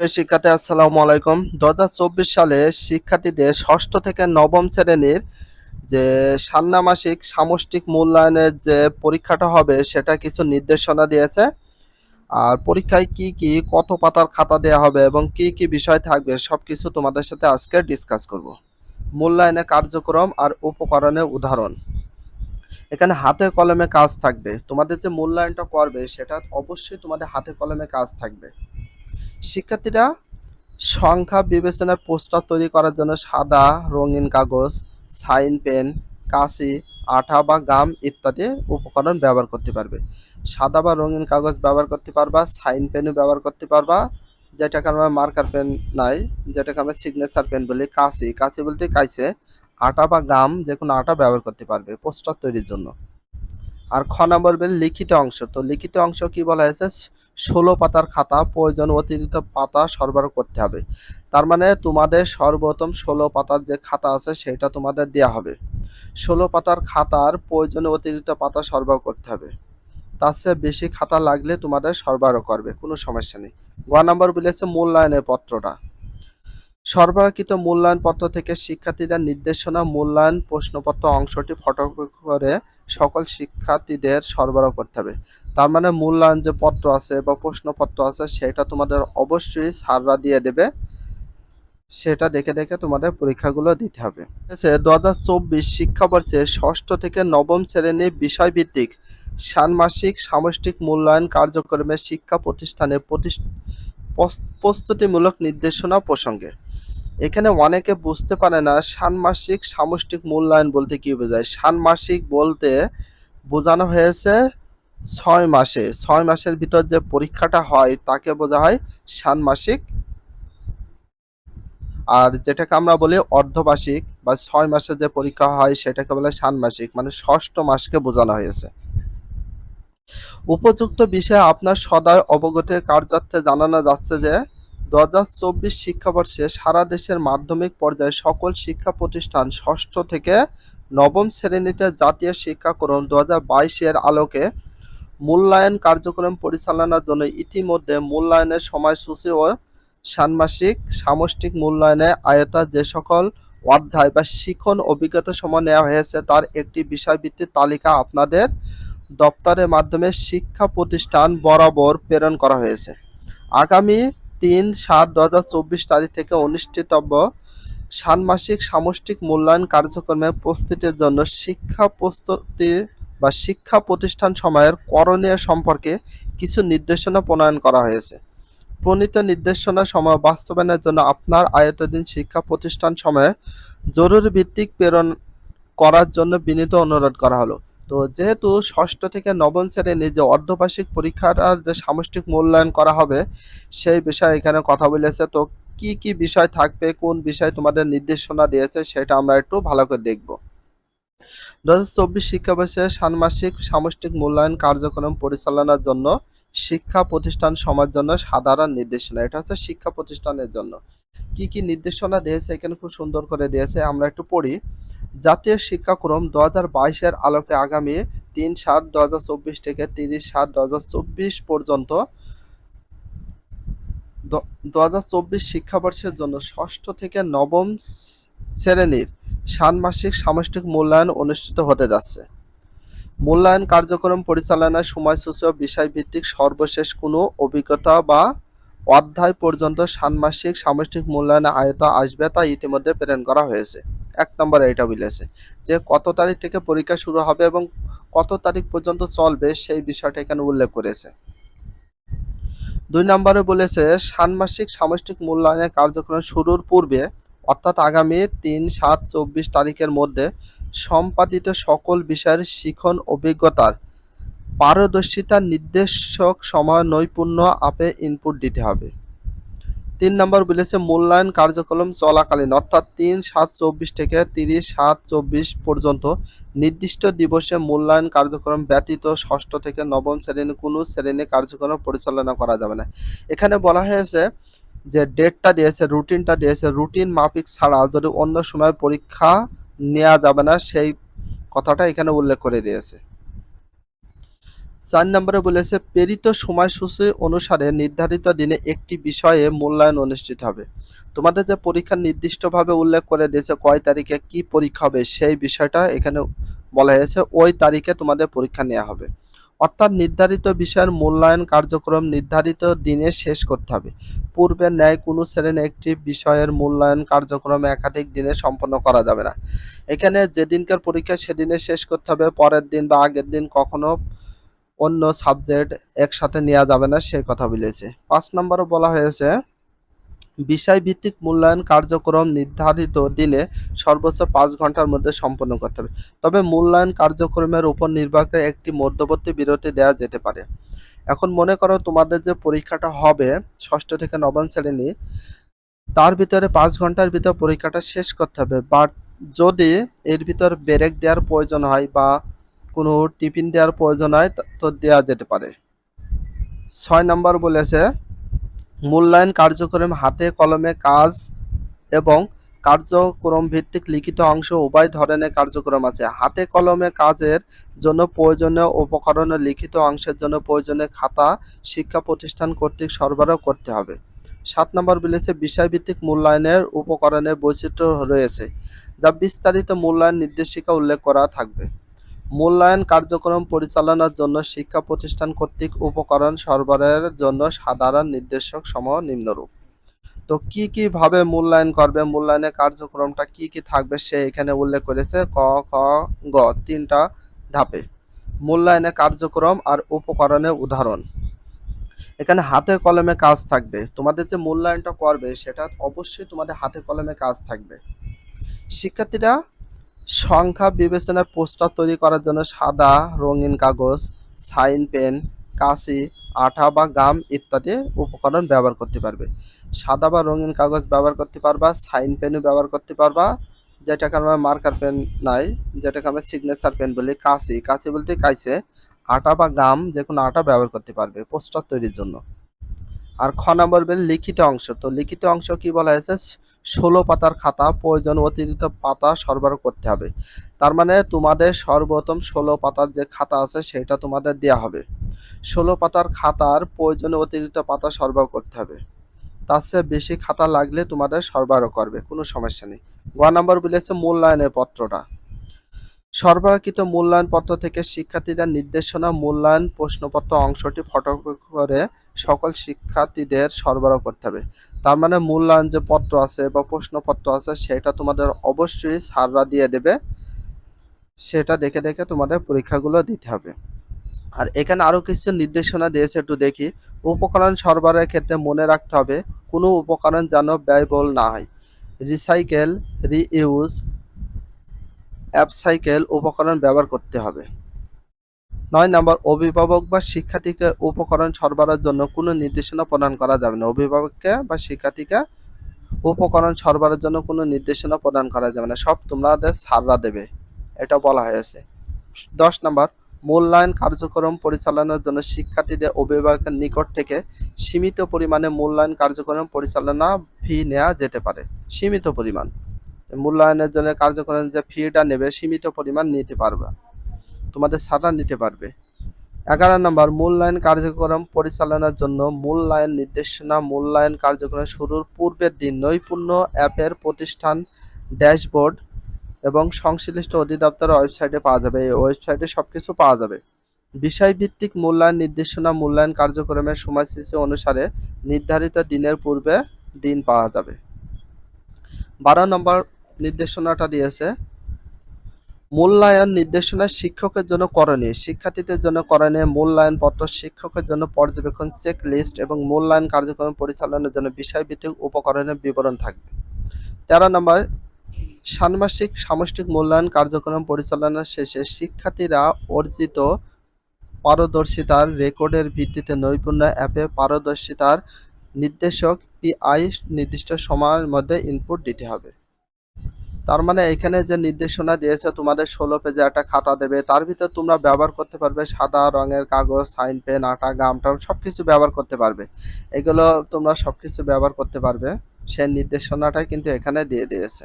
প্রিয় শিক্ষার্থী, আসসালামু আলাইকুম। দু হাজার চব্বিশ সালে শিক্ষার্থীদের ষষ্ঠ থেকে নবম শ্রেণির যে ষান্মাসিক সামষ্টিক মূল্যায়নের যে পরীক্ষাটা হবে, সেটা কিছু নির্দেশনা দিয়েছে। আর পরীক্ষায় কি কি, কত পাতার খাতা দেওয়া হবে এবং কি কি বিষয় থাকবে সব কিছু তোমাদের সাথে আজকে ডিসকাস করব। মূল্যায়নের কার্যক্রম আর উপকরণের উদাহরণ। এখানে হাতে কলমে কাজ থাকবে। তোমাদের যে মূল্যায়নটা করবে, সেটা অবশ্যই তোমাদের হাতে কলমে কাজ থাকবে। শিক্ষার্থীরা সংখ্যা বিবেচনায় পোস্টার তৈরি করার জন্য সাদা, রঙিন কাগজ, সাইন পেন কাঁচি আঠা বা গাম ইত্যাদি উপকরণ ব্যবহার করতে পারবে। সাদা বা রঙিন কাগজ ব্যবহার করতে পারবা, সাইন পেনও ব্যবহার করতে পারবা। যেটাকে আমরা মার্কার পেন নাই, যেটাকে আমরা সিগনেচার পেন বলি কাঁচি কাঁচি বলতে কাইছে আটা বা গাম যে কোনো আটা ব্যবহার করতে পারবে পোস্টার তৈরির জন্য। আর খ নম্বর লিখিত অংশ। তো লিখিত অংশ কি বলা হয়েছে? ষোলো পাতার খাতা, প্রয়োজন অতিরিক্ত পাতা সরবরাহ করতে হবে। তার মানে তোমাদের সর্বপ্রথম ষোলো পাতার যে খাতা আছে, সেটা তোমাদের দেওয়া হবে। ষোলো পাতার খাতার প্রয়োজনে অতিরিক্ত পাতা সরবরাহ করতে হবে। তার চেয়ে বেশি খাতা লাগলে তোমাদের সরবরাহ করবে, কোনো সমস্যা নেই। গ নম্বর বলেছে মূল্যায়নের পত্রটা। সরবরাহকৃত মূল্যায়ন পত্র থেকে শিক্ষার্থীরা নির্দেশনা মূল্যায়ন প্রশ্নপত্র অংশটি ফটোকপি করে সকল শিক্ষার্থীদের সরবরাহ করতে হবে। তার মানে মূল্যায়ন যে পত্র আছে বা প্রশ্নপত্র আছে, সেটা তোমাদের অবশ্যই সাররা দিয়ে দেবে। সেটা দেখে দেখে তোমাদের পরীক্ষাগুলো দিতে হবে। ঠিক আছে দু হাজার চব্বিশ শিক্ষাবর্ষে ষষ্ঠ থেকে নবম শ্রেণির বিষয়ভিত্তিক ষান্মাসিক সামষ্টিক মূল্যায়ন কার্যক্রমে শিক্ষা প্রতিষ্ঠানে প্রতিষ্ঠ- প্রস্তুতিমূলক নির্দেশনা প্রসঙ্গে। এখানে অনেকে বুঝতে পারে না ষান্মাসিক সামষ্টিক মূল্যায়ন বলতে কি বোঝায়। ষান্মাসিক বলতে বোঝানো হয়েছে ছয় মাসে। ছয় মাসের ভিতর যে পরীক্ষাটা হয় তাকে বোঝা হয় ষান্মাসিক। আর যেটাকে আমরা বলি অর্ধবার্ষিক বা ছয় মাসের যে পরীক্ষা হয় সেটাকে বলে ষান্মাসিক মানে ষষ্ঠ মাসকে বোঝানো হয়েছে। উপযুক্ত বিষয়ে আপনার সদয় অবগতির কার্যার্থে জানানো যাচ্ছে যে দু হাজার চব্বিশ শিক্ষাবর্ষে সারা দেশের মাধ্যমিক পর্যায়ে সকল শিক্ষা প্রতিষ্ঠান ষষ্ঠ থেকে নবম শ্রেণীতে জাতীয় শিক্ষাক্রম দু হাজার বাইশের আলোকে মূল্যায়ন কার্যক্রম পরিচালনার জন্য ইতিমধ্যে মূল্যায়নের সময়সূচি ও ষান্মাসিক সামষ্টিক মূল্যায়নে আয়তা যে সকল অধ্যায় বা শিখন অভিজ্ঞতা সময় নেওয়া হয়েছে, তার একটি বিষয়ভিত্তিক তালিকা আপনাদের দপ্তরের মাধ্যমে শিক্ষা প্রতিষ্ঠান বরাবর প্রেরণ করা হয়েছে। আগামী তিন সাত দু হাজার চব্বিশ তারিখ থেকে অনুষ্ঠিতব্য ষান্মাসিক সামষ্টিক মূল্যায়ন কার্যক্রমে প্রস্তুতির জন্য শিক্ষা প্রস্তুতি বা শিক্ষা প্রতিষ্ঠান সময়ের করণীয় সম্পর্কে কিছু নির্দেশনা প্রণয়ন করা হয়েছে। প্রণীত নির্দেশনা সময় বাস্তবায়নের জন্য আপনার আয়তাধীন শিক্ষা প্রতিষ্ঠান সময়ে জরুরি ভিত্তিক প্রেরণ করার জন্য বিনীত অনুরোধ করা হলো। তো যেহেতু ষষ্ঠ থেকে নবম শ্রেণির যে অর্ধবার্ষিক পরীক্ষাটার যে সামষ্টিক মূল্যায়ন করা হবে, সেই বিষয়ে এখানে কথা বলেছে। তো কি কি বিষয় থাকবে, কোন বিষয় তোমাদের নির্দেশনা দিয়েছে, সেটা আমরা একটু ভালো করে দেখব। দু হাজার চব্বিশ শিক্ষাবর্ষে ষান্মাসিক সামষ্টিক মূল্যায়ন কার্যক্রম পরিচালনার জন্য শিক্ষা প্রতিষ্ঠান সমাজ জন্য সাধারণ নির্দেশনা। এটা হচ্ছে শিক্ষা প্রতিষ্ঠানের জন্য। কি কি নির্দেশনা দিয়েছে, এখানে খুব সুন্দর করে দিয়েছে। আমরা একটু পড়ি। জাতীয় শিক্ষাক্রম দু হাজার বাইশের আলোকে আগামী তিন সাত দু হাজার চব্বিশ থেকে তিরিশ সাত দু হাজার চব্বিশ পর্যন্ত দু হাজার চব্বিশ শিক্ষাবর্ষের জন্য ষষ্ঠ থেকে নবম শ্রেণির ষান্মাসিক সামষ্টিক মূল্যায়ন অনুষ্ঠিত হতে যাচ্ছে। মূল্যায়ন কার্যক্রম পরিচালনার সময়সূচি বিষয়ভিত্তিক সর্বশেষ কোনো অভিজ্ঞতা বা অধ্যায় পর্যন্ত ষান্মাসিক সামষ্টিক মূল্যায়নের আয়ত আসবে তা ইতিমধ্যে প্রেরণ করা হয়েছে। এক নম্বরে এটা বলেছে যে কত তারিখ থেকে পরীক্ষা শুরু হবে এবং কত তারিখ পর্যন্ত চলবে সেই বিষয়টা এখানে উল্লেখ করেছে। দুই নম্বরে বলেছে, ষান্মাসিক সামষ্টিক মূল্যায়নের কার্যক্রম শুরুর পূর্বে, অর্থাৎ আগামী তিন সাত চব্বিশ তারিখের মধ্যে সম্পাদিত সকল বিষয়ের শিখন অভিজ্ঞতার পারদর্শিতা নির্দেশক সময় নৈপুণ্য আপে ইনপুট দিতে হবে। তিন নম্বর বলেছে মূল্যায়ন কার্যক্রম চলাকালীন, অর্থাৎ তিন সাত চব্বিশ থেকে তিরিশ সাত চব্বিশ পর্যন্ত নির্দিষ্ট দিবসে মূল্যায়ন কার্যক্রম ব্যতীত ষষ্ঠ থেকে নবম শ্রেণির কোনো শ্রেণি কার্যক্রম পরিচালনা করা যাবে না। এখানে বলা হয়েছে যে ডেটটা দিয়েছে, রুটিনটা দিয়েছে। রুটিন মাফিক ছাড়া যদি অন্য সময় পরীক্ষা নেওয়া যাবে না, সেই কথাটা এখানে উল্লেখ করে দিয়েছে। চার নম্বরে বলেছে, প্রেরিত সময়সূচি অনুসারে নির্ধারিত দিনে একটি বিষয়ে মূল্যায়ন অনুষ্ঠিত হবে। তোমাদের যে পরীক্ষা নির্দিষ্টভাবে উল্লেখ করে দিয়েছে, কয় তারিখে কি পরীক্ষা হবে, সেই বিষয়টা এখানে বলা হয়েছে, ওই তারিখে তোমাদের পরীক্ষা নেওয়া হবে। অর্থাৎ নির্ধারিত বিষয়ের মূল্যায়ন কার্যক্রম নির্ধারিত দিনে শেষ করতে হবে। পূর্বের ন্যায় কোনো শ্রেণি একটি বিষয়ের মূল্যায়ন কার্যক্রম একাধিক দিনে সম্পন্ন করা যাবে না। এখানে যেদিনকার পরীক্ষা সেদিনে শেষ করতে হবে, পরের দিন বা আগের দিন কখনো অন্য সাবজেক্ট একসাথে নেওয়া যাবে না সেই কথা বলেছে। পাঁচ নম্বরও বলা হয়েছে, বিষয়ভিত্তিক মূল্যায়ন কার্যক্রম নির্ধারিত দিনে সর্বোচ্চ পাঁচ ঘণ্টার মধ্যে সম্পন্ন করতে হবে। তবে মূল্যায়ন কার্যক্রমের উপর নির্ভর করে একটি মধ্যবর্তী বিরতি দেওয়া যেতে পারে। এখন মনে করো তোমাদের যে পরীক্ষাটা হবে, ষষ্ঠ থেকে নবম শ্রেণি, তার ভিতরে পাঁচ ঘণ্টার ভিতর পরীক্ষাটা শেষ করতে হবে। বাট যদি এর ভিতর ব্রেক দেওয়ার প্রয়োজন হয় বা কোনো টিফিন দেওয়ার প্রয়োজন হয়, তো দেওয়া যেতে পারে। ছয় নম্বর বলেছে, মূল্যায়ন কার্যক্রম হাতে কলমে কাজ এবং কার্যক্রম ভিত্তিক লিখিত অংশ উভয় ধরনের কার্যক্রম আছে। হাতে কলমে কাজের জন্য প্রয়োজনীয় উপকরণ লিখিত অংশের জন্য প্রয়োজনীয় খাতা, শিক্ষা প্রতিষ্ঠান কর্তৃক সরবরাহ করতে হবে। সাত নম্বর বলেছে, বিষয়ভিত্তিক মূল্যায়নের উপকরণের বৈচিত্র্য রয়েছে, যা বিস্তারিত মূল্যায়ন নির্দেশিকা উল্লেখ করা থাকবে। মূল্যায়ন কার্যক্রম পরিচালনার জন্য শিক্ষা প্রতিষ্ঠান কর্তৃক উপকরণ সরবরাহের জন্য সাধারণ নির্দেশক সমূহ নিম্নরূপ। তো কি কি ভাবে মূল্যায়ন করবে, মূল্যায়নের কার্যক্রমটা কি কি থাকবে সে এখানে উল্লেখ করেছে ক, খ, গ, তিনটা ধাপে। মূল্যায়নের কার্যক্রম আর উপকরণের উদাহরণ। এখানে হাতে কলমে কাজ থাকবে। তোমাদের যে মূল্যায়নটা করবে, সেটা অবশ্যই তোমাদের হাতে কলমে কাজ থাকবে। শিক্ষার্থীরা সংখ্যা বিবেচনায় পোস্টার তৈরি করার জন্য সাদা, রঙিন কাগজ, সাইন পেন, কাঁচি, আঠা বা গাম ইত্যাদি উপকরণ ব্যবহার করতে পারবে। সাদা বা রঙিন কাগজ ব্যবহার করতে পারবা, সাইন পেনও ব্যবহার করতে পারবা। যেটাকে আমরা মার্কার পেন নাই, যেটাকে আমরা সিগনেচার পেন বলি, কাঁচি। কাঁচি বলতে কাইছে আটা বা গাম যে কোনো আটা ব্যবহার করতে পারবে পোস্টার তৈরির জন্য। আর খ নম্বর বেল লিখিত অংশ। তো লিখিত অংশ কি বলা হয়েছে? ষোলো পাতার খাতা, প্রয়োজন অতিরিক্ত পাতা সরবরাহ করতে হবে। তার মানে তোমাদের সর্বপ্রথম ষোলো পাতার যে খাতা আছে, সেটা তোমাদের দেওয়া হবে। ষোলো পাতার খাতার প্রয়োজনে অতিরিক্ত পাতা সরবরাহ করতে হবে। তার চেয়ে বেশি খাতা লাগলে তোমাদের সরবরাহ করবে, কোনো সমস্যা নেই। গ নম্বর বলেছে মূল্যায়নের পত্রটা। সরবরাহকৃত মূল্যায়ন পত্র থেকে শিক্ষার্থীরা নির্দেশনা মূল্যায়ন প্রশ্নপত্র অংশটি ফটোকপি করে সকল শিক্ষার্থীদের সরবরাহ করতে হবে। তার মানে মূল্যায়ন যে পত্র আছে বা প্রশ্নপত্র আছে সেটা তোমাদের অবশ্যই সাররা দিয়ে দেবে। সেটা দেখে দেখে তোমাদের পরীক্ষাগুলো দিতে হবে। আর এখানে আরও কিছু নির্দেশনা দিয়েছে একটু দেখি। উপকরণ সরবরাহের ক্ষেত্রে মনে রাখতে হবে, কোনো উপকরণ যেন ব্যয়বহুল না হয়। রিসাইকেল, রিইউজ অ্যাপসাইকেল উপকরণ ব্যবহার করতে হবে। নয় নম্বর, অভিভাবক বা শিক্ষার্থীকে উপকরণ সরবরাহের জন্য কোনো নির্দেশনা প্রদান করা যাবে না। অভিভাবককে বা শিক্ষার্থীকে উপকরণ সরবরাহের জন্য কোনো নির্দেশনা প্রদান করা যাবে না। সব তোমাদের সাররা দেবে। এটা বলা হয়েছে। দশ নম্বর, মূল্যায়ন কার্যক্রম পরিচালনার জন্য শিক্ষার্থীদের অভিভাবকের নিকট থেকে সীমিত পরিমাণে মূল্যায়ন কার্যক্রম পরিচালনা ফি নেওয়া যেতে পারে। সীমিত পরিমাণ। মূল্যায়নের জন্য কার্যক্রম যে ফিটা নেবে, সীমিত পরিমাণ নিতে পারবে। তোমাদের ছাড়া নিতে পারবে। এগারো নম্বর, মূল্যায়ন কার্যক্রম পরিচালনার জন্য মূল্যায়ন নির্দেশনা, মূল্যায়ন কার্যক্রম শুরুর পূর্বের দিন নৈপুণ্য অ্যাপের প্রতিষ্ঠান ড্যাশবোর্ড এবং সংশ্লিষ্ট অধিদপ্তরের ওয়েবসাইটে পাওয়া যাবে। এই ওয়েবসাইটে সব কিছু পাওয়া যাবে। বিষয়ভিত্তিক মূল্যায়ন নির্দেশনা, মূল্যায়ন কার্যক্রমের সময়সূচি অনুসারে নির্ধারিত দিনের পূর্বে দিন পাওয়া যাবে। বারো নম্বর নির্দেশনাটা দিয়েছে। মূল্যায়ন নির্দেশনা শিক্ষকের জন্য করণীয়। শিক্ষার্থীদের জন্য করণীয় মূল্যায়ন পত্র শিক্ষকের জন্য পর্যবেক্ষণ চেক লিস্ট এবং মূল্যায়ন কার্যক্রম পরিচালনার জন্য বিষয়ভিত্তিক উপকরণের বিবরণ থাকবে। তেরো নম্বর, ষান্মাসিক সামষ্টিক মূল্যায়ন কার্যক্রম পরিচালনা শেষে শিক্ষার্থীরা অর্জিত পারদর্শিতার রেকর্ডের ভিত্তিতে নৈপুণ্য অ্যাপে পারদর্শিতার নির্দেশক পিআই নির্দিষ্ট সময়ের মধ্যে ইনপুট দিতে হবে। তার মানে এখানে যে নির্দেশনা দিয়েছে তোমাদের ষোলো পেজে একটা খাতা দেবে, তার ভিতরে তোমরা ব্যবহার করতে পারবে সাদা রঙের কাগজ, সাইন পেন, আটা, গাম টাম সব কিছু ব্যবহার করতে পারবে। এগুলো তোমরা সব কিছু ব্যবহার করতে পারবে। সেই নির্দেশনাটাই কিন্তু এখানে দিয়ে দিয়েছে।